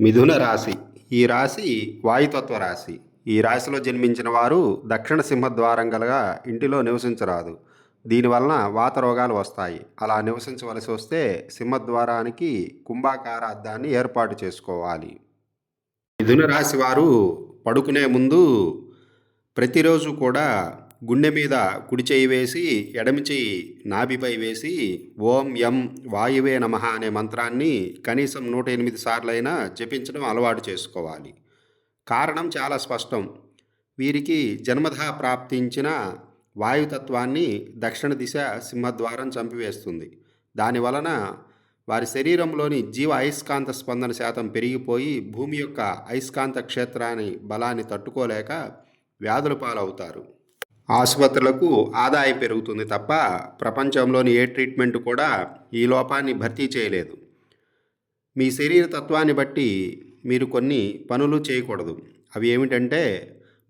మిథున రాశి. ఈ రాశి వాయుతత్వ రాశి. ఈ రాశిలో జన్మించిన వారు దక్షిణ సింహద్వారం గలగా ఇంటిలో నివసించరాదు. దీనివలన వాత రోగాలు వస్తాయి. అలా నివసించవలసి వస్తే సింహద్వారానికి కుంభాకార అద్దాన్ని ఏర్పాటు చేసుకోవాలి. మిథున రాశి వారు పడుకునే ముందు ప్రతిరోజు కూడా గుండె మీద కుడి చేయి వేసి ఎడమి చేయి నాభిపై వేసి ఓం ఎం వాయువే నమః అనే మంత్రాన్ని కనీసం నూట ఎనిమిది సార్లైనా జపించడం అలవాటు చేసుకోవాలి. కారణం చాలా స్పష్టం. వీరికి జన్మధ ప్రాప్తించిన వాయుతత్వాన్ని దక్షిణ దిశ సింహద్వారం చంపివేస్తుంది. దానివలన వారి శరీరంలోని జీవ అయస్కాంత స్పందన శాతం పెరిగిపోయి భూమి యొక్క అయస్కాంత క్షేత్రాన్ని బలాన్ని తట్టుకోలేక వ్యాధుల పాలవుతారు. ఆసుపత్రులకు ఆదాయం పెరుగుతుంది తప్ప ప్రపంచంలోని ఏ ట్రీట్మెంట్ కూడా ఈ లోపాన్ని భర్తీ చేయలేదు. మీ శరీర తత్వాన్ని బట్టి మీరు కొన్ని పనులు చేయకూడదు. అవి ఏమిటంటే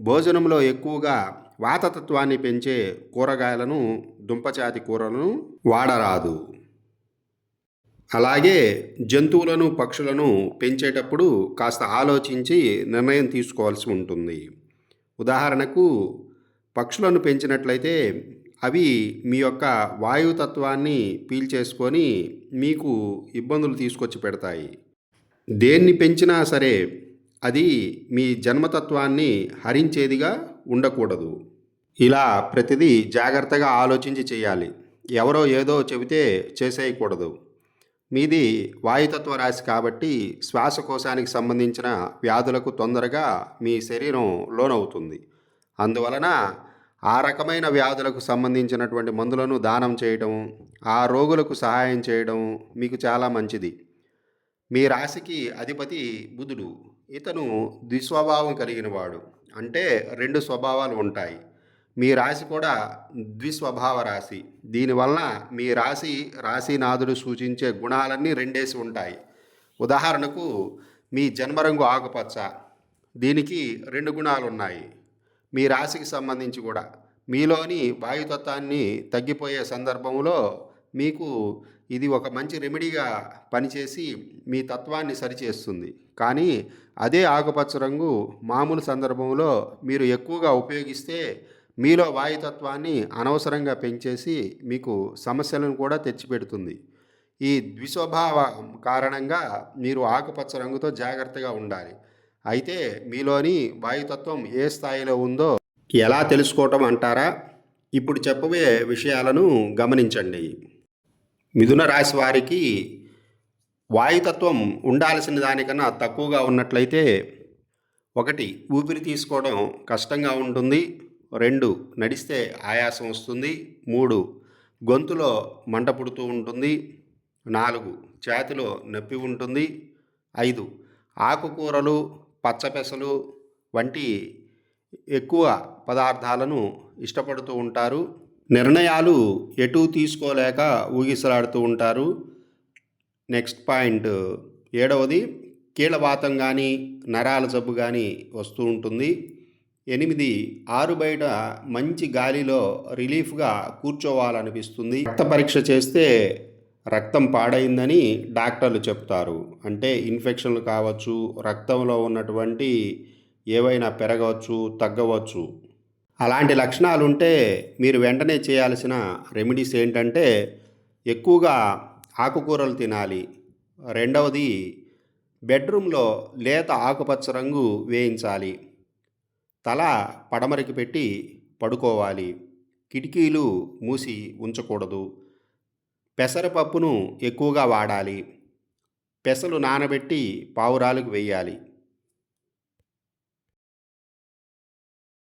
భోజనంలో ఎక్కువగా వాతతత్వాన్ని పెంచే కూరగాయలను దుంపజాతి కూరలను వాడరాదు. అలాగే జంతువులను పక్షులను పెంచేటప్పుడు కాస్త ఆలోచించి నిర్ణయం తీసుకోవాల్సి ఉంటుంది. ఉదాహరణకు పక్షులను పెంచినట్లయితే అవి మీ యొక్క వాయుతత్వాన్ని పీల్చేసుకొని మీకు ఇబ్బందులు తీసుకొచ్చి పెడతాయి. దేన్ని పెంచినా సరే అది మీ జన్మతత్వాన్ని హరించేదిగా ఉండకూడదు. ఇలా ప్రతిదీ జాగ్రత్తగా ఆలోచించి చేయాలి. ఎవరో ఏదో చెబితే చేసేయకూడదు. మీది వాయుతత్వ రాశి కాబట్టి శ్వాసకోశానికి సంబంధించిన వ్యాధులకు తొందరగా మీ శరీరం లోనవుతుంది. అందువలన ఆ రకమైన వ్యాధులకు సంబంధించినటువంటి మందులను దానం చేయడం ఆ రోగులకు సహాయం చేయడం మీకు చాలా మంచిది. మీ రాశికి అధిపతి బుధుడు. ఇతను ద్విస్వభావం కలిగిన వాడు. అంటే రెండు స్వభావాలు ఉంటాయి. మీ రాశి కూడా ద్విస్వభావ రాశి. దీనివలన మీ రాశి రాశినాథుడు సూచించే గుణాలన్నీ రెండేసి ఉంటాయి. ఉదాహరణకు మీ జన్మరంగు ఆకుపచ్చ. దీనికి రెండు గుణాలు ఉన్నాయి మీ రాశికి సంబంధించి కూడా. మీలోని వాయుతత్వాన్ని తగ్గిపోయే సందర్భంలో మీకు ఇది ఒక మంచి రెమెడీగా పనిచేసి మీ తత్వాన్ని సరిచేస్తుంది. కానీ అదే ఆకుపచ్చ రంగు మామూలు సందర్భంలో మీరు ఎక్కువగా ఉపయోగిస్తే మీలో వాయుతత్వాన్ని అనవసరంగా పెంచేసి మీకు సమస్యలను కూడా తెచ్చిపెడుతుంది. ఈ ద్విస్వభావం కారణంగా మీరు ఆకుపచ్చ రంగుతో జాగ్రత్తగా ఉండాలి. అయితే మీలోని వాయుతత్వం ఏ స్థాయిలో ఉందో ఎలా తెలుసుకోవటం అంటారా? ఇప్పుడు చెప్పబోయే విషయాలను గమనించండి. మిథున రాశి వారికి వాయుతత్వం ఉండాల్సిన దానికన్నా తక్కువగా ఉన్నట్లయితే ఒకటి ఊపిరి తీసుకోవడం కష్టంగా ఉంటుంది. రెండు నడిస్తే ఆయాసం వస్తుంది. మూడు గొంతులో మంట పుడుతూ ఉంటుంది. నాలుగు ఛాతిలో నొప్పి ఉంటుంది. ఐదు ఆకుకూరలు పచ్చపెసలు వంటి ఎక్కువ పదార్థాలను ఇష్టపడుతూ ఉంటారు. నిర్ణయాలు ఎటు తీసుకోలేక ఊగిసలాడుతూ ఉంటారు. నెక్స్ట్ పాయింట్ ఏడవది కీళ్ళవాతం కానీ నరాల జబ్బు కానీ వస్తూ ఉంటుంది. ఎనిమిది ఆరు బయట మంచి గాలిలో రిలీఫ్గా కూర్చోవాలనిపిస్తుంది. రక్త పరీక్ష చేస్తే రక్తం పాడైందని డాక్టర్లు చెప్తారు. అంటే ఇన్ఫెక్షన్లు కావచ్చు రక్తంలో ఉన్నటువంటి ఏవైనా పెరగవచ్చు తగ్గవచ్చు. అలాంటి లక్షణాలు ఉంటే మీరు వెంటనే చేయాల్సిన రెమెడీస్ ఏంటంటే ఎక్కువగా ఆకుకూరలు తినాలి. రెండవది బెడ్రూమ్లో లేత ఆకుపచ్చ రంగు వేయించాలి. తల పడమరికి పెట్టి పడుకోవాలి. కిటికీలు మూసి ఉంచకూడదు. పెసరపప్పును ఎక్కువగా వాడాలి. పెసలు నానబెట్టి పావురాలకు వేయాలి.